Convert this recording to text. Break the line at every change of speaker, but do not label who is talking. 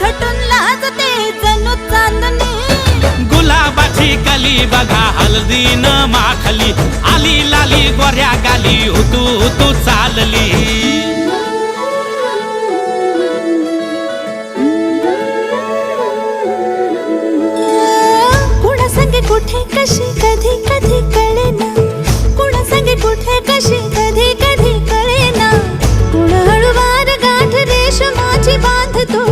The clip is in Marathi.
थटून लाजते जणू चांदणी.
गुलाबाची कली बघा न माखली. आली लाली गोऱ्या गाली उतू उतू चालली.
कुणा संगे कुठे कशी कधी कधी कळेना. कुणा संगे कुठे कशी कधी कधी कळेना. कुण हळूवार गाठ रेशमाची बांधतो